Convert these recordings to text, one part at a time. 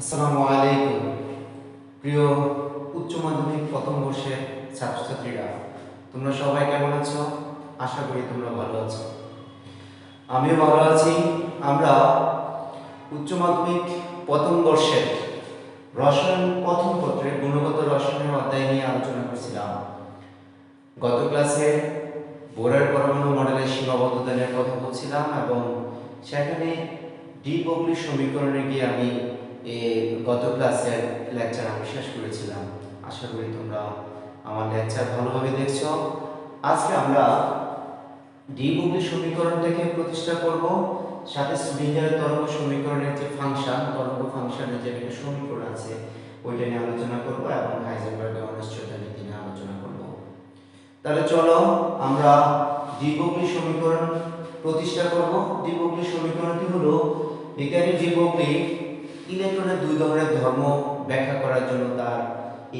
আসসালামু আলাইকুম। প্রিয় উচ্চ মাধ্যমিক প্রথম বর্ষের ছাত্রছাত্রীরা, তোমরা সবাই কেমন আছো? আশা করি তোমরা ভালো আছো। আমিও ভালো আছি। আমরা উচ্চ মাধ্যমিক প্রথম বর্ষের রসায়ন প্রথম পত্রের গুণগত রসায়নের অধ্যায় নিয়ে আলোচনা করছিলাম। গত ক্লাসে বোরের পরমাণু মডেলের সীমাবদ্ধতা নিয়ে কথা বলছিলাম এবং সেখানে ডি বগলি সমীকরণে গিয়ে আমি এ গত ক্লাসের লেকচার আমি শেষ করেছিলাম। আশা করি তোমরা আমার লেকচার ভালোভাবে দেখছ। আজকে আমরা ডি বগলি সমীকরণটাকে প্রতিষ্ঠা করব। সাথে স্প্রিঙ্গারের তরঙ্গ সমীকরণের যে ফাংশন তরঙ্গ ফাংশনের যে একটা সমীকরণ আছে, ওইটা নিয়ে আলোচনা করব এবং হাইজেনবার্গের অনিশ্চয়তা নীতি নিয়ে আলোচনা করব। তাহলে চলো আমরা দ্বিবগ্লি সমীকরণ প্রতিষ্ঠা করব। দ্বিবগ্লি সমীকরণটি হলো বিজ্ঞানী দ্বিবগ্লি ইলেকট্রনের দুই ধরনের ধর্ম ব্যাখ্যা করার জন্য তার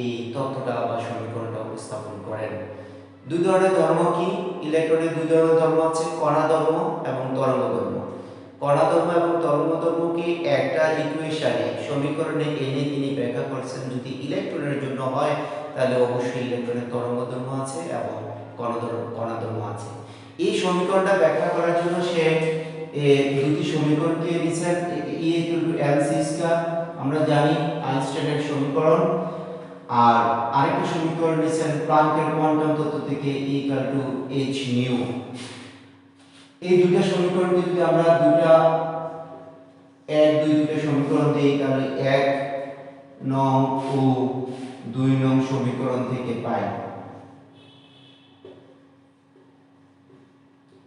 এই তত্ত্বটা বা সমীকরণটা উপস্থাপন করেন। দুই ধরনের ধর্ম কি? ইলেকট্রনের দুই ধরনের ধর্ম আছে, কণা ধর্ম এবং তরঙ্গ ধর্ম। কণা ধর্ম এবং তরঙ্গ ধর্মকে একটা ইকুয়েশনে সমীকরণে এনে তিনি ব্যাখ্যা করেছেন, যদি ইলেকট্রনের জন্য হয়, তাহলে অবশ্যই ইলেকট্রনের তরঙ্গ ধর্ম আছে এবং কণা ধর্ম আছে। এই সমীকরণটা ব্যাখ্যা করার জন্য সে দুটি সমীকরণ দিয়ে দিয়েছেন আমরা জানি, আইনস্টাইনের সমীকরণ। আর আরেকটা সমীকরণ দিয়েছেন, প্লাঙ্কের কোয়ান্টাম তত্ত্ব থেকে টু এইচ নিউ এই দুইটা সমীকরণ যদি আমরা দুইটা এক, দুই, দুইটা সমীকরণ দিই, তাহলে এক নং ও দুই নং সমীকরণ থেকে পাই।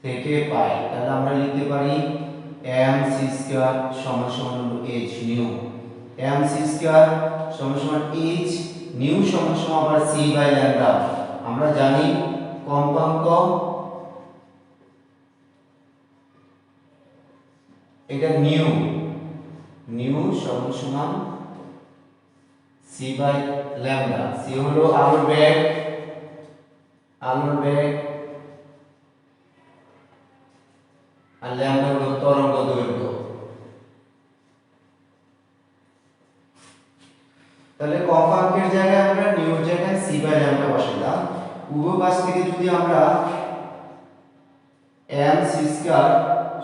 থেকে পাই। তাহলে আমরা লিখতে পারি m c স্কয়ার সমান সমান হলো h nu m c square সমান সমান h নিউ সমান সমান আবার c বাই ল্যামডা আমরা জানি কম্পাঙ্ক এটা নিউ নিউ সমান সমান c বাই ল্যামডা c হলো আলোর বেগ। আলোর বেগ আর ল্যামডা হলো তরঙ্গ দৈর্ঘ্য। তাহলে কম্পাঙ্কের জায়গায় আমরা নিউর জায়গায় সি বাই ল্যামডা বসালাম উভয় পাশ থেকে যদি আমরা এম সি স্কয়ার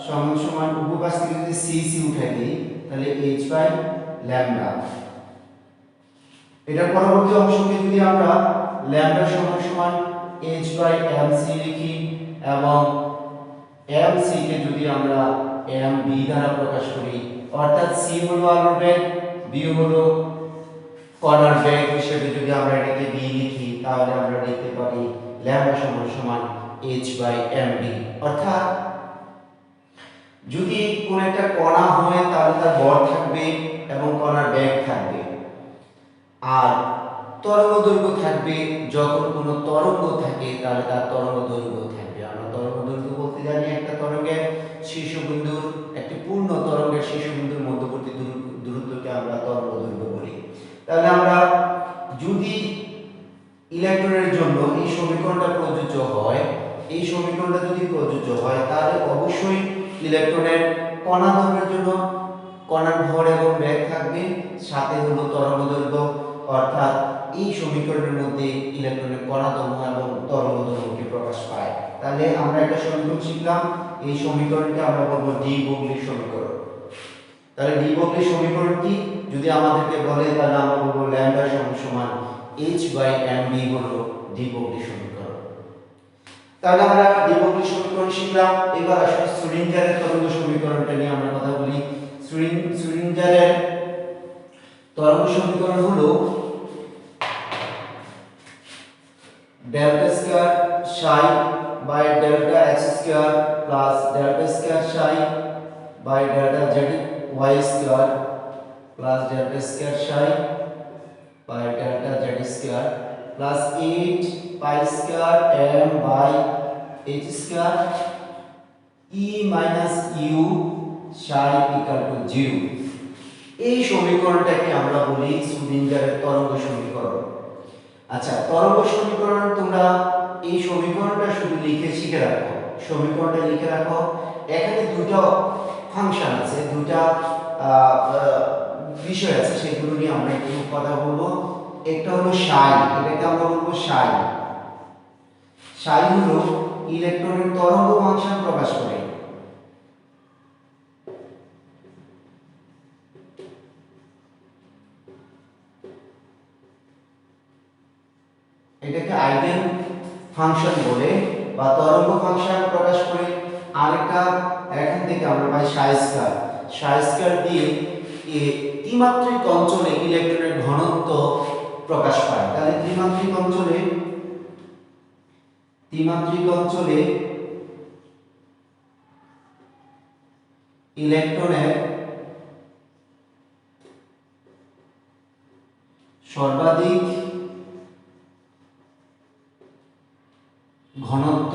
সমান সমান উভয় পাশ থেকে যদি সি সি উঠাই দিই, তাহলে এইচ বাই ল্যামডা। এটার পরবর্তী অংশকে যদি আমরা ল্যামডা সমান সমান এইচ বাই এম সি লিখি এবং এম সি কে যদি আমরা এম বি দ্বারা প্রকাশ করি, অর্থাৎ সি হলো আলোর বেগ বি হলো কণার বেগ হিসেবে যদি আমরা এটাকে বি লিখি, তাহলে আমরা লিখতে পারি ল্যামডা সমান সমান এইচ বাই এম বি অর্থাৎ যদি কোন একটা কণা হয়, তাহলে তার ভর থাকবে এবং কণার বেগ থাকবে। আর তরঙ্গ দৈর্ঘ্য থাকবে, যখন কোনো তরঙ্গ থাকে, তাহলে তার তরঙ্গ দৈর্ঘ্য থাকবে। আমরা তরঙ্গ দৈর্ঘ্য জানি একটা তরঙ্গের শীর্ষবিন্দুর একটি পূর্ণ তরঙ্গের শীর্ষবিন্দুর মধ্যবর্তী দূর- দূরত্বকে আমরা তরঙ্গ দৈর্ঘ্য বলি। তাহলে আমরা যদি ইলেকট্রনের জন্য এই সমীকরণটা প্রযোজ্য হয়, এই সমীকরণটা যদি প্রযোজ্য হয়, তাহলে অবশ্যই ইলেকট্রনের কণা ধর্মের জন্য কণার ভর এবং বেগ থাকবে, সাথে হলো তরঙ্গ দৈর্ঘ্য অর্থাৎ এই সমীকরণের মধ্যে ইলেকট্রনের কণা ধর্ম এবং তরঙ্গ ধর্মকে প্রকাশ পায়। তাহলে আমরা একটা সমীকরণ শিখলাম। এই সমীকরণকে আমরা বলব ডি বগলির সমীকরণ। তাহলে ডি বগলির সমীকরণ কি যদি আমাদেরকে বলে, তাহলে আমরা বলব ল্যামডা সমান h বাই এম ডি হলো ডি বগলির সমীকরণ। তাহলে আমরা ডি বগলির সমীকরণ শিখলাম। এবার আসলে শ্রোডিঙ্গারের তরঙ্গ সমীকরণটা নিয়ে আমরা কথা বলি। শ্রোডিঙ্গারের তরঙ্গ সমীকরণ হলো delta square psi by delta X square plus delta square psi by delta Z Y square plus delta square psi by delta Z square plus 8 pi square m by h square e minus U psi equal to 0 এই সমীকরণটাকে আমরা বলি শ্রোডিঙ্গারের তরঙ্গ সমীকরণ। আচ্ছা তরঙ্গ সমীকরণ তোমরা এই সমীকরণটা শুধু লিখে শিখে রাখো। সমীকরণটা লিখে রাখো। এখানে দুটো ফাংশন আছে, দুটা বিষয় আছে, সেগুলো নিয়ে আমরা একটু কথা বলব। একটা হলো সাই, এটাকে আমরা বলব সাই। সাই হলো ইলেকট্রনের তরঙ্গ ফাংশন প্রকাশ করে। এটাকে আইগেন ফাংশন বলে বা তরঙ্গ ফাংশন প্রকাশ করে আরেকটা এখান থেকে আমরা পাই সাই স্কয়ার সাই স্কয়ার দিয়ে ত্রিমাত্রিক অঞ্চলে ইলেকট্রনের ঘনত্ব প্রকাশ পায়। তাহলে ত্রিমাত্রিক অঞ্চলে ত্রিমাত্রিক অঞ্চলে ইলেকট্রনের সর্বাধিক ঘনত্ব,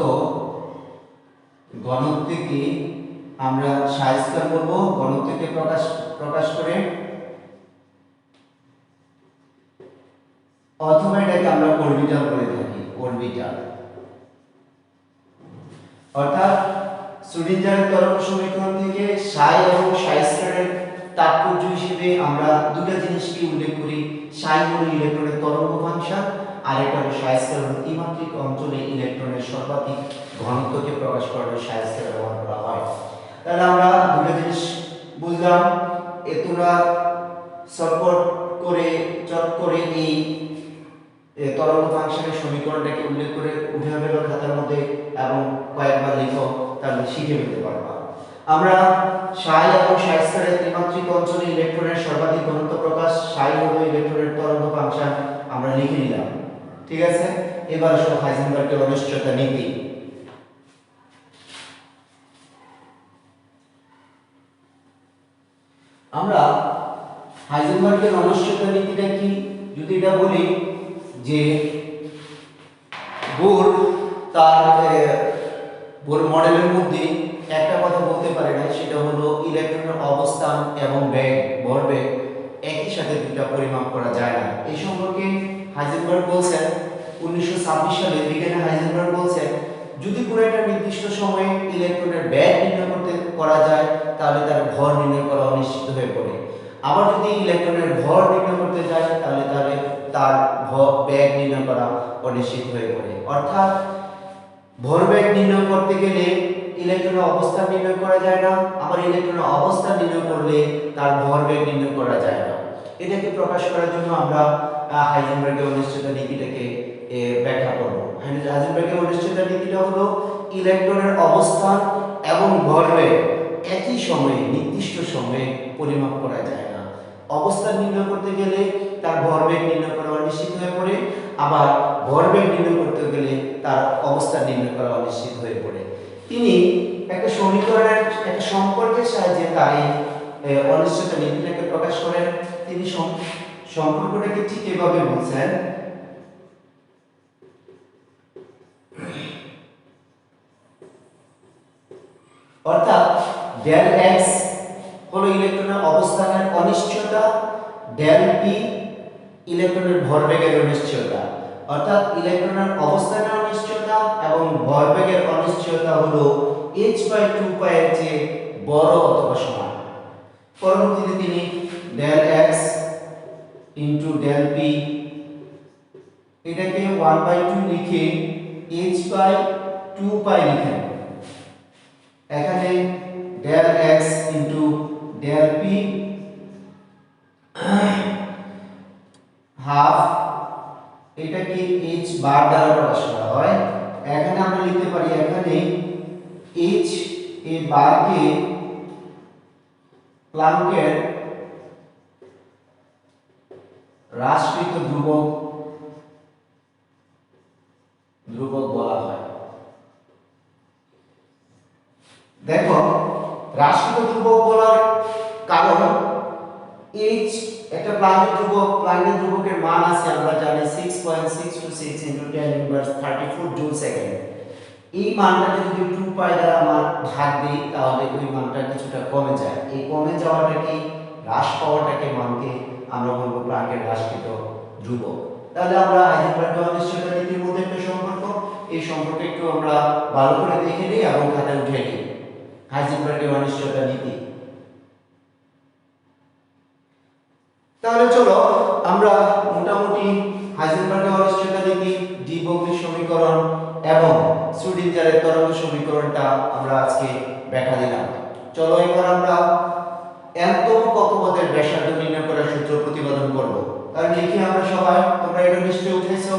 ঘনত্বকে আমরা সাইজকার বলব ঘনত্বকে প্রকাশ প্রকাশ করে অথবা এটাকে আমরা অরবিটাল বলে থাকি অরবিটাল অর্থাৎ শ্রোডিঞ্জারের তরঙ্গ সমীকরণ থেকে সাই এবং সাই স্কয়ারের তাৎপর্য হিসেবে আমরা দুটো জিনিসকে উল্লেখ করি। সাই হলো ইলেকট্রনের তরঙ্গ ফাংশন আর এটা হলো সাই স্কয়ার ত্রিমাত্রিক অঞ্চলে ইলেকট্রনের সর্বাধিক ঘনত্বকে প্রকাশ করার সাই স্কয়ার ব্যবহার করা হয়। তাহলে আমরা দুটো জিনিস বুঝলাম। এ তোমরা করে, চট করে এই তরঙ্গ ফাংশনের সমীকরণটাকে উল্লেখ করে উঠে খাতার মধ্যে এবং কয়েকবার লিখো, তাহলে শিখে নিতে পারবা। আমরা সাই এবং সাই স্কয়ারের ত্রিমাত্রিক অঞ্চলে ইলেকট্রনের সর্বাধিক ঘনত্ব প্রকাশ, সাই হলো ইলেকট্রনের তরঙ্গ ফাংশন আমরা লিখে নিলাম। ঠিক আছে? এবার আসলে হাইজেনবার্গের অনিশ্চয়তা নীতি। আমরা হাইজেনবার্গের অনিশ্চয়তা নীতিটা কি? যদি এটা বলি, যে বোর তার বোর মডেলের মধ্যে একটা কথা বলতে পারে না সেটা হলো ইলেকট্রনের অবস্থান এবং বেগ, ভরবেগ একই সাথে দুটা পরিমাপ করা যায় না। এই সম্পর্কে হাইজেনবার্গ বলছেন, উনিশশো ছাব্বিশ সালে বিজ্ঞানী হাইজেনবার্গ বলছেন, যদি কোনো একটা নির্দিষ্ট সময়ে ইলেকট্রনের ব্যাগ নির্ণয় করতে করা যায়, তাহলে তার ভর নির্ণয় করা অনিশ্চিত হয়ে পড়ে। আবার যদি ইলেকট্রনের ভর নির্ণয় করতে যায়, তাহলে তাহলে তার ভর, ব্যাগ নির্ণয় করা অনিশ্চিত হয়ে পড়ে। অর্থাৎ ভরবেগ নির্ণয় করতে গেলে ইলেকট্রনের অবস্থান নির্ণয় করা যায় না। আবার ইলেকট্রনের অবস্থান নির্ণয় করলে তার ভরবেগ নির্ণয় করা যায় না। এটাকে প্রকাশ করার জন্য আমরা হাইজেনবার্গের অনিশ্চয়তা নীতিটাকে ব্যাখ্যা করব। হাইজেনবার্গের অনিশ্চয়তা নীতিটা হলো ইলেকট্রনের অবস্থান এবং ভরবেগ একই সময়ে, নির্দিষ্ট সময়ে পরিমাপ করা যায় না। অবস্থান নির্ণয় করতে গেলে তার ভরবেগ নির্ণয় করা অনিশ্চিত হয়ে পড়ে, আবার ভরবেগ নির্ণয় করতে গেলে তার অবস্থান নির্ণয় করা অনিশ্চিত হয়ে পড়ে। তিনি একটা সমীকরণের, একটা সম্পর্কের সাহায্যে তার এই অনিশ্চয়তা নীতিটাকে প্রকাশ করেন। তিনি সম্পর্কটাকে ঠিক এভাবে বলছেন অর্থাৎ ডেল এক্স হলো ইলেকট্রনের অবস্থানের অনিশ্চয়তা ডেল পি ইলেকট্রনের ভরবেগের অনিশ্চয়তা। অর্থাৎ ইলেকট্রনের অবস্থানের অনিশ্চয়তা এবং ভরবেগের অনিশ্চয়তা হলো h বাই 2 পাই এর চেয়ে বড় অথবা সমান। পরবর্তীতে তিনি del x into del p. এটাকে 1 বাই 2 লিখে h বাই 2 পাই লিখেন এখানে del x into del p half এটাকে h বার দ্বারা প্রকাশ করা হয়। এখানে আমরা লিখতে পারি, এখানে h এ বারকে প্লাঙ্কের হ্রাসকৃত ধ্রুবক ধ্রুবক বলা হয়। দেখো হ্রাসকৃত ধ্রুবক বলার কারণ h একটা প্লাঙ্কের ধ্রুবক প্লাঙ্কের ধ্রুবকের মান আছে, আমরা জানি 6.626 ইনটু 10 ইনভার্স 34 জুল সেকেন্ড এই মানটাকে যদি 2 পাই দ্বারা আমরা ভাগ দিই, তাহলে ওই মানটা কিছুটা কমে যায়। এই কমে যাওয়াটাকে হ্রাস পাওয়াটাকে মানকে আমরা বলব প্লাঙ্কের হ্রাসকৃত ধ্রুবক। তাহলে আমরা হাইজেনবার্গের অনিশ্চয়তা নীতির মধ্যে একটা সম্পর্ক। এই সম্পর্ক একটু আমরা ভালো করে দেখে নিই এবং খাতায় উঠে নিই। অনিশ্চয়তা নীতি। তাহলে চলো, আমরা মোটামুটি হাইজেনবার্গের অনিশ্চয়তা নীতি সমীকরণ এবং শ্রোডিঞ্জারের তরঙ্গ সমীকরণটা আমরা আজকে ব্যাখ্যা দিলাম। চলো এবার আমরা এমতম কক্ষপথের ব্যাসার্ধ নির্ণয় করার সূত্র প্রতিপাদন করব। তাহলে লিখি আমরা সবাই? তোমরা এটা নিশ্চয়ই উঠেছো?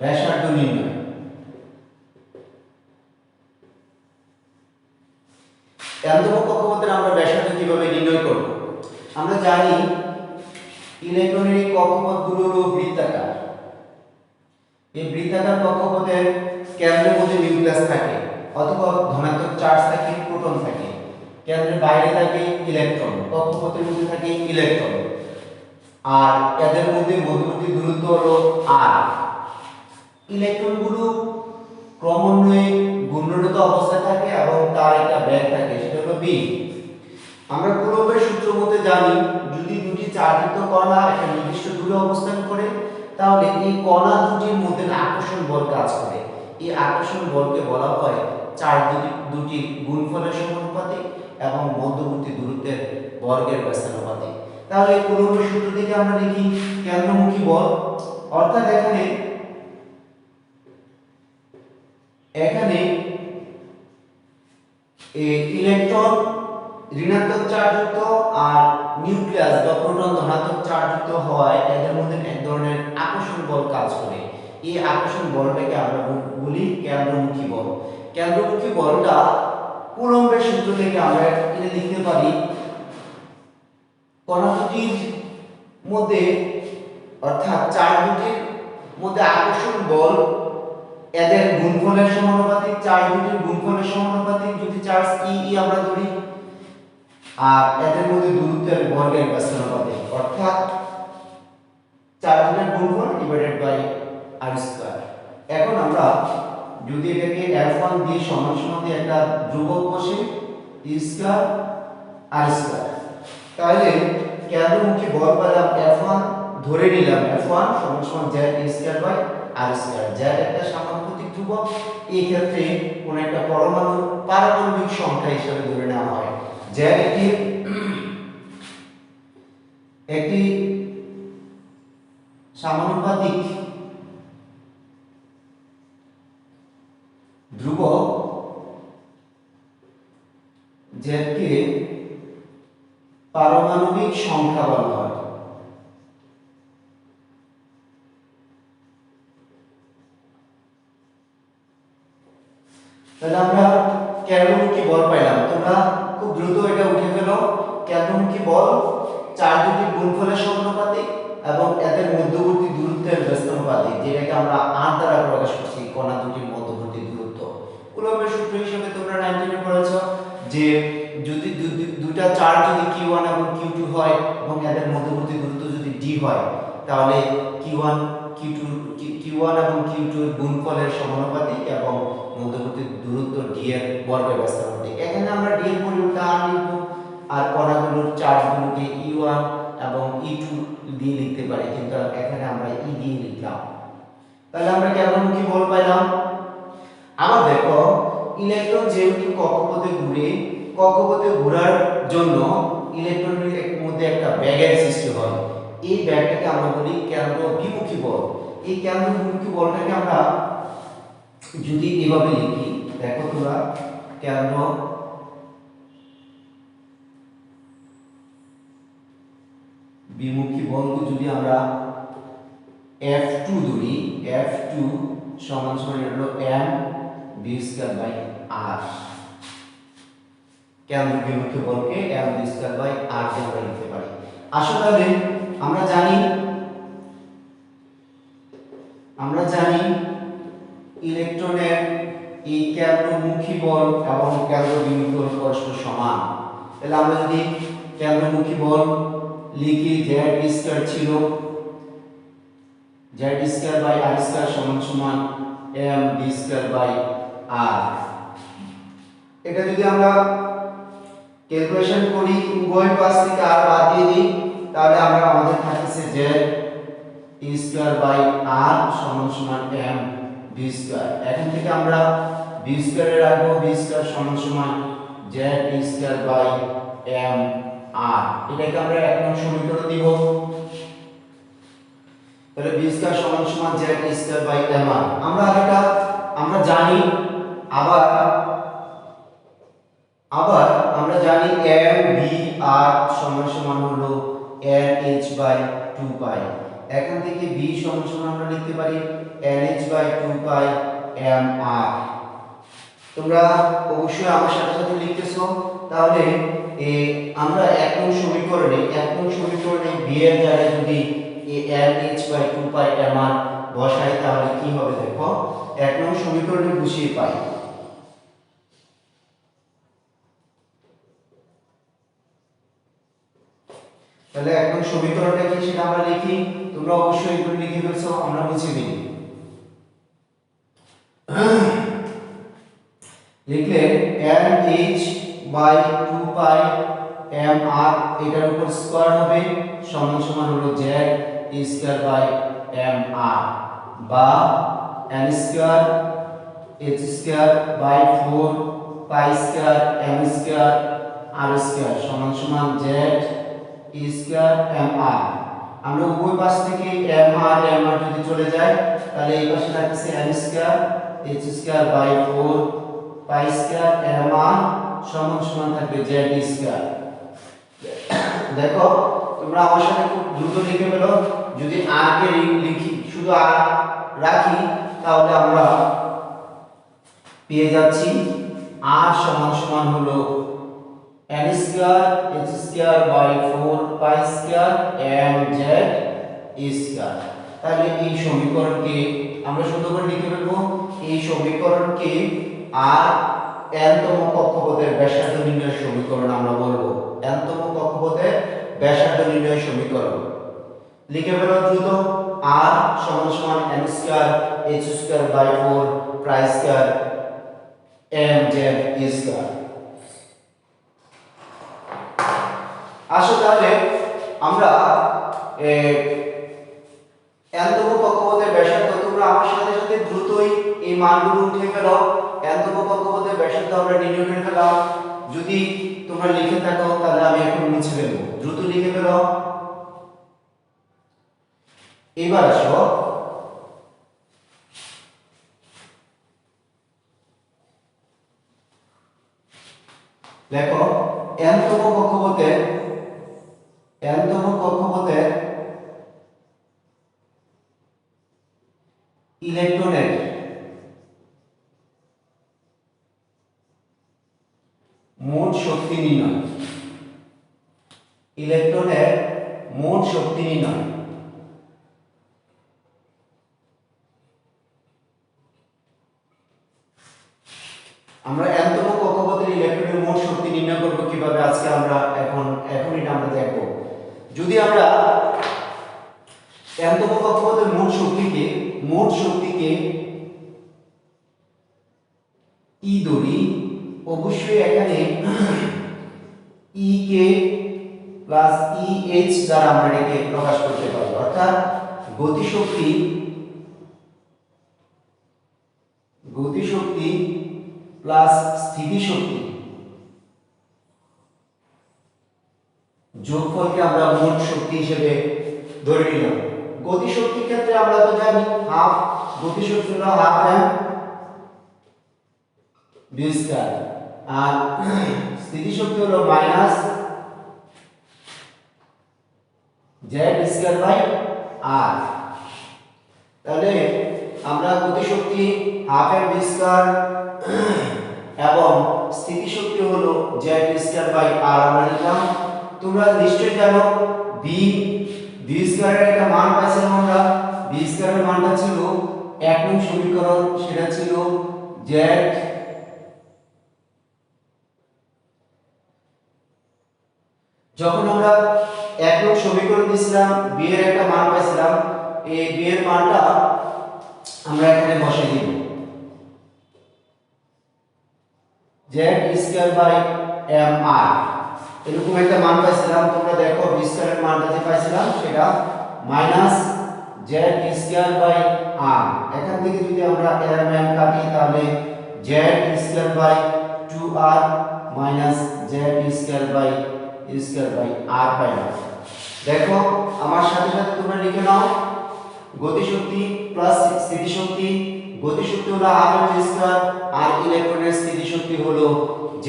ব্যাসার্ধ নির্ণয় এমতম কক্ষপথের আমরা ব্যাসার্ধ কীভাবে নির্ণয় করব আমরা জানি ইলেকট্রনের এই কক্ষপথগুলো হলো বৃত্তাকার। এই বৃত্তাকার কক্ষপথের কেন্দ্রের মধ্যে নিউক্লিয়াস থাকে, অথবা ধনাত্মক চার্জ থাকে, প্রোটন থাকে। কেন্দ্রের বাইরে থাকে ইলেকট্রন, কক্ষপথের মধ্যে থাকে ইলেকট্রন। আর এদের মধ্যে মধ্যবর্তী দূরত্ব হলো আর ইলেকট্রনগুলো ক্রমান্বয়ে ঘূর্ণরত অবস্থায় থাকে এবং তার একটা ব্যাগ থাকে, সেটা হলো বি আমরা কুলম্বের সূত্র মতে জানি, যদি দুটি চার্জযুক্ত কণা একটা নির্দিষ্ট দূরে অবস্থান করে, তাহলে এই কণা দুটির মধ্যে আকর্ষণ বল কাজ করে। এই আকর্ষণ বলকে বলা হয় চার্জ দুটি দুটি গুণফলের সমানুপাতিক এবং মধ্যবর্তী দূরত্বের বর্গের ব্যস্তানুপাতিক। তাহলে এই কুলম্বের সূত্র থেকে আমরা লিখি কেন্দ্রমুখী বল। অর্থাৎ এখানে এখানে ইলেকট্রন ঋণাত্মক চার্জযুক্ত আর নিউক্লিয়াস বা প্রোটন ধনাত্মক চার্জযুক্ত হওয়ায় এদের মধ্যে এক ধরনের আকর্ষণ বল কাজ করে। এই আকর্ষণ বলটাকে আমরা বলি কেন্দ্রমুখী বল। কেন্দ্রমুখী বলটা কুলম্বের সূত্র থেকে আমরা এটা লিখতে পারি? কণা দুটির মধ্যে, অর্থাৎ চার্জ দুটির মধ্যে আকর্ষণ বল এদের গুণফলের সমানুপাতিক চার্জ দুটির গুণফলের সমানুপাতিক যদি চার্জ ই ই আমরা ধরি আর এদের মধ্যে দূরত্বের বর্গের ব্যস্তানুপাতিক অর্থাৎ চার্জের গুণফল ডিভাইডেড বাই আর স্কয়ার এখন আমরা যদি এটাকে f1 দিয়ে সমান সমান দিয়ে একটা ধ্রুবক বসে e স্কয়ার আর স্কয়ার তাহলে কেন্দ্রমুখী বল পেলাম f1 ধরে নিলাম f1 সমান সমান z e square by R square z একটা সমানুপাতিক ধ্রুবক, এই ক্ষেত্রে কোন একটা পরমাণু পারমাণবিক সংখ্যা হিসেবে ধরে নেওয়া হয়। Z একটি একটি সমানুপাতিক ধ্রুবক জেডকে পারমাণবিক সংখ্যা বলা হয়। তাহলে আমরা কেন্দ্রমুখী বল পাইলাম। তোমরা খুব দ্রুত এটা উঠে ফেলো কি বল? চার দুটি গুণফলের সমানুপাতিক এবং এদের মধ্যবর্তী দূরত্বের ব্যস্তানুপাতিক যেটাকে আমরা আর দ্বারা প্রকাশ করছি, কণা দুটির মধ্যবর্তী দূরত্ব। কুলম্বের সূত্র হিসেবে তোমরা 19 এ পড়েছ যে যদি দুটা চার্জ যদি Q1 এবং Q2 হয় এবং এদের মধ্যবর্তী দূরত্ব যদি d হয়, তাহলে Q1 Q2 Q- Q1 এবং Q2 এর গুণফলের সমানুপাতিক এবং মধ্যবর্তী দূরত্ব d এর বর্গের ব্যস্তানুপাতিক এখানে আমরা d এর পরিবর্তে r লিখব, আর কণাগুলোর চার্জগুলোকে E1 এবং E2 দিয়ে লিখতে পারি, কিন্তু এখানে আমরা E দিয়ে লিখলাম। তাহলে আমরা কেন্দ্রমুখী বল পাইলাম? আবার দেখো, ইলেকট্রন যেহেতু কক্ষপথে ঘুরে, কক্ষপথে ঘোরার জন্য ইলেকট্রনের মধ্যে একটা ব্যাগের সৃষ্টি হয়। এই ব্যাগটাকে আমরা বলি কেন্দ্র বিমুখী বল। এই কেন্দ্র বিমুখী বলটাকে আমরা যদি এভাবে লিখি, দেখো তোমরা, কেন্দ্র বিমুখী বলকে যদি আমরা F2 ধরি F2 সমান সমান হলো m b square by r কেন্দ্র বিমুখী বলকে? M b square by r কে আমরা লিখতে পারি। আসলে তাহলে, আমরা জানি আমরা জানি ইলেকট্রনের এই কেন্দ্রমুখী বল এবং কেন্দ্র বিমুখী বল পরস্পর সমান। তাহলে আমরা যদি কেন্দ্রমুখী বল লিখি z স্কয়ার ছিল। Z square by r square সমান সমান m b square by r এটা যদি আমরা ক্যালকুলেশন করি, উভয় পাশ থেকে r বাদ দিয়ে দিই, তাহলে আমরা আমাদের থাকতেছে ই স্কয়ার বাই আর সমান সমান এম বি স্কয়ার এখান থেকে আমরা বি স্কয়ারে রাখব বি স্কয়ার সমান সমান E square by M R এটাকে আমরা এক নং সমীকরণ দিব। তাহলে বি স্কয়ার সমান সমান ই স্কয়ার বাই আর আমরা এটা আমরা জানি, আবার আবার আমরা জানি এম বি আর সমান সমান হলো N H by two pi এখান থেকে বি সমান সমান আমরা লিখতে পারি N H by two pi M R তোমরা অবশ্যই আমার সাথে সাথে লিখতেছো। তাহলে আমরা এক নং সমীকরণে, এক নং সমীকরণে বি এর জায়গায় যদি H by two pi M R বসাই, তাহলে কি হবে দেখো? এক নং সমীকরণে বসিয়ে পাই। তাহলে এখন সমীকরণটা কি সেটা আমরা লিখি? তোমরা অবশ্যই এগুলো লিখে ফেলছো, আমরা মুছে দিই লিখলে n h by two pi M R এটার উপর স্কয়ার হবে, সমান সমান হলো e square by M R বা n square H square by four pi square M square R square সমান সমান ই স্কয়ার এম আর আমরা উভয় পাশ থেকে এম আর এম আর যদি চলে যায় তাহলে এই পাশে থাকছে M square H square by four pi square M R সমান সমান থাকবে জেড স্কয়ার দেখো, তোমরা আমার সাথে খুব দ্রুত লিখে ফেলো। যদি আর কে লিখি, শুধু আর রাখি, তাহলে আমরা পেয়ে যাচ্ছি আর সমান সমান হলো n square h square by 4 pi square m e square তাহলে এই সমীকরণকে আমরা সুন্দর করে লিখে ফেলব। এই সমীকরণকে আর n তম কক্ষপথের ব্যাসার্ধ নির্ণয়ের সমীকরণ আমরা বলব। n তম কক্ষপথের ব্যাসার্ধ নির্ণয়ের সমীকরণ। লিখে ফেলো দ্রুত। r সমান সমান m square h square by 4 pi square m z e square আসো তাহলে আমরা এন্তম কক্ষপথের ব্যাসার্ধ তোমরা আমার সাথে সাথে দ্রুতই এই মানগুলো উঠে ফেলো। যদি তোমরা লিখে থাকো, তাহলে আমি এখন মুছে ফেলব। দ্রুত লিখে ফেলো। এবার আসো। দেখো এনতম কক্ষপথের এনতম কক্ষপথের ইলেকট্রনের মোট শক্তি নির্ণয়। ইলেকট্রনের মোট শক্তি নির্ণয়। আমরা এনতম কক্ষপথের ইলেকট্রনের মোট শক্তি নির্ণয় করব কীভাবে আজকে আমরা এখন এখন এটা আমরা দেখব। যদি আমরা এনতম কক্ষপথের মোট শক্তিকে মোট শক্তিকে ই ধরি অবশ্যই এখানে ই কে প্লাস ই এইচ দ্বারা আমরা এটাকে প্রকাশ করতে পারি অর্থাৎ গতিশক্তি গতিশক্তি প্লাস স্থিতিশক্তি যোগফলকে আমরা মোট শক্তি হিসেবে ধরে নিলাম। গতিশক্তির ক্ষেত্রে আমরা তো জানি হাফ গতিশক্তি হলো হাফ এম বি স্কয়ার আর স্থিতিশক্তি হলো minus Z square by R তাহলে আমরা গতিশক্তি হাফ এম স্কয়ার এবং স্থিতিশক্তি হলো জেড স্কয়ার বাই আর আমরা লিখলাম তোমরা নিশ্চয়ই জানো বি বি স্কয়ারের একটা মান পাইছিলাম আমরা। বি স্কয়ারের মানটা ছিল এক নং সমীকরণ, সেটা ছিল জেড যখন আমরা এক নং সমীকরণ দিয়েছিলাম বি এর একটা মান পাইছিলাম, এই বি এর মানটা আমরা এখানে বসাই দিব। Z square by M R এরকম একটা মান পাইছিলাম, তোমরা দেখো বি স্কয়ারের মানটা যে পাইছিলাম, সেটা minus Z square by R এখান থেকে যদি আমরা এর মান কাটি, তাহলে Z square by 2r minus Z square by square by R পাইলাম দেখো, আমার সাথে সাথে তোমরা লিখে নাও, গতিশক্তি প্লাস স্থিতিশক্তি। গতিশক্তি হলো আর এর স্কয়ার আর ইলেকট্রনের স্থিতিশক্তি হলো z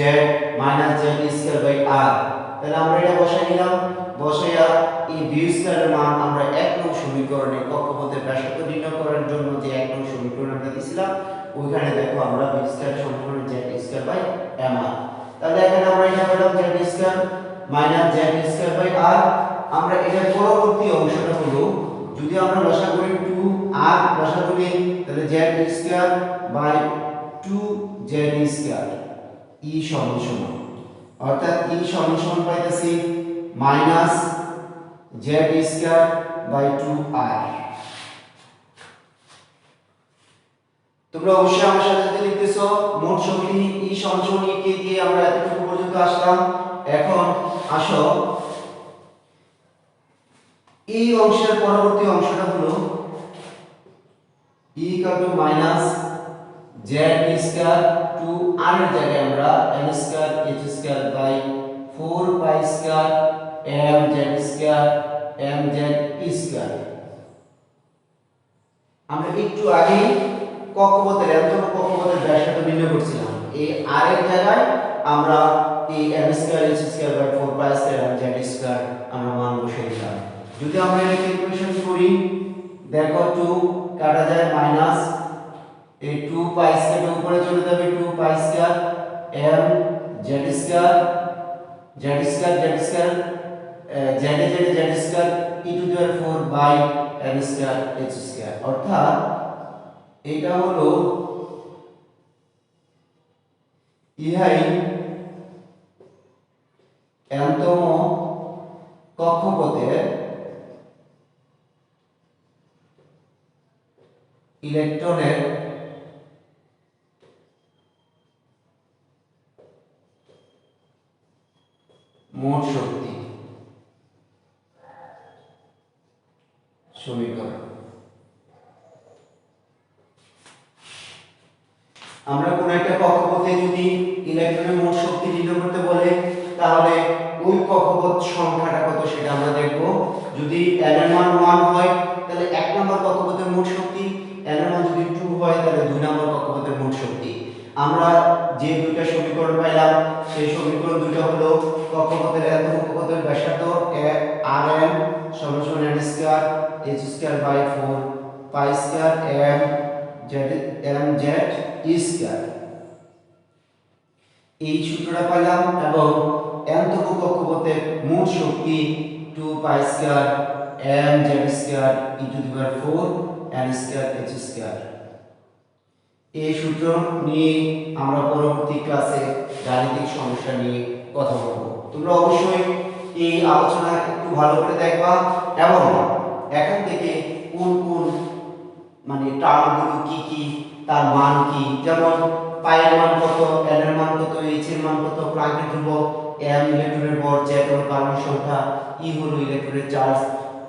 minus z square by r তাহলে আমরা এটা বসাই নিলাম। বসাইয়া এই v স্কয়ারের মান আমরা এক নং সমীকরণে কক্ষপথের ব্যাসার্ধ নির্ণয় করার জন্য যে এক নং সমীকরণ আমরা দিয়েছিলাম, ওইখানে দেখো আমরা v স্কয়ার সমীকরণ স্কয়ার বাই mr তাহলে এখানে আমরা এটা পেলাম square minus z square by r, আমরা এটার পরবর্তী অংশটা হলো, যদি আমরা লসা করি 2 আর লসা করি তাহলে z square by 2 z square E সমান অর্থাৎ ই সমান পাইতেছি minus z square by 2 r তোমরা অবশ্যই আমার সাথে লিখতেছো, মোট শক্তি ই সমান কে দিয়ে আমরা এতটুকু পর্যন্ত আসলাম এখন আসো। এই অংশের পরবর্তী অংশটা হলো e equal to minus z square two r এর জায়গায় আমরা n square h square by 4 pi square m z square m z square আমরা একটু আগে কক্ষপথের, এতটুকু কক্ষপথের ব্যাসার্ধ নির্ণয় করছিলাম। এই r এর জায়গায় আমরা এই m square h square by 4 pi square z square আমরা মান বসিয়ে দিলাম। যদি আমরা এটা ক্যালকুলেশন করি, দেখো 2 কাটা যায় মাইনাস এই 2 পাই স্কয়ার উপরে চলে যাবে 2 pi square m, z square z square z square z z z square e to the power 4 by m square h square অর্থাৎ এটা হলো ইহাই এনতম কক্ষপথে ইলেকট্রনের মোট শক্তি সমীকরণ আমরা কোন একটা কক্ষপথে যদি ইলেকট্রনের মোট শক্তি নির্ণয় করতে বলে তাহলে ওই কক্ষপথ সংখ্যাটা কত সেটা আমরা দেখব যদি n এর মান 1 হয় তাহলে এক নম্বর কক্ষপথের মোট শক্তি n এর মান যদি 2 হয় তাহলে দুই নম্বর কক্ষপথের মোট শক্তি আমরা যে দুইটা সমীকরণ পাইলাম সেই সমীকরণ দুটো হলো কক্ষপথের এত কক্ষপথের ব্যাসার্ধ rn সমান সমান n square h square by 4 pi square m m z e square. এই সূত্রটা পেলাম এবং এনতম কক্ষপথের মোট শক্তি 2 pi square m z square e to the power 4 n square h square. এই সূত্র নিয়ে আমরা পরবর্তী ক্লাসে গাণিতিক সমস্যা নিয়ে কথা বলব। তোমরা অবশ্যই এই আলোচনা একটু ভালো করে দেখবা এবং এখান থেকে মানে টার্মগুলো কি কি, তার মান কি? যেমন পায়ের মান কত এর মান কত এইচ এর মান কত প্লাঙ্কের ধ্রুবক এম ইলেকট্রনের ভর জেড হলো কার্বন সংখ্যা, ই হলো ইলেকট্রনের চার্জ।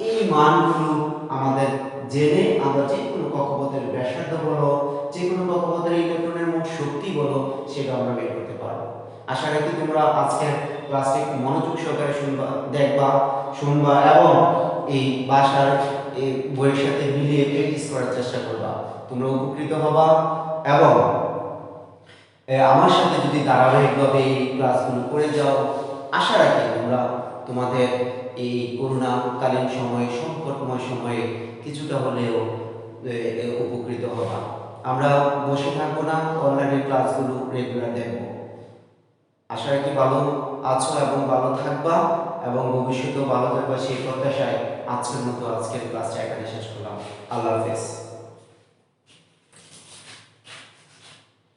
এই মানগুলো আমাদের জেনে আমরা যে কোনো কক্ষপথের ব্যাসার্ধ বলো, যে কোনো কক্ষপথের ইলেকট্রনের মোট শক্তি বলো, সেটা আমরা বের করতে পারব। আশা রাখি তোমরা আজকের ক্লাসটি একটু মনোযোগ সহকারে শুনবা, দেখবা, শুনবা এবং এই ভাষার বইয়ের সাথে মিলিয়ে প্র্যাকটিস করার চেষ্টা করবা। তোমরা উপকৃত হবা এবং আমার সাথে যদি ধারাবাহিকভাবে এই ক্লাসগুলো করে যাও, আশা রাখি তোমরা তোমাদের এই করোনাকালীন সময়ে, সংকটময় সময়ে কিছুটা হলেও উপকৃত হবা। আমরা বসে থাকব না অনলাইনে ক্লাসগুলো রেগুলার দেখব। আশা রাখি ভালো আছো এবং ভালো থাকবা এবং ভবিষ্যতেও ভালো থাকবা সেই প্রত্যাশায় আজকের মতো আজকের ক্লাসটা এখানে শেষ করলাম। আল্লাহ হাফেজ।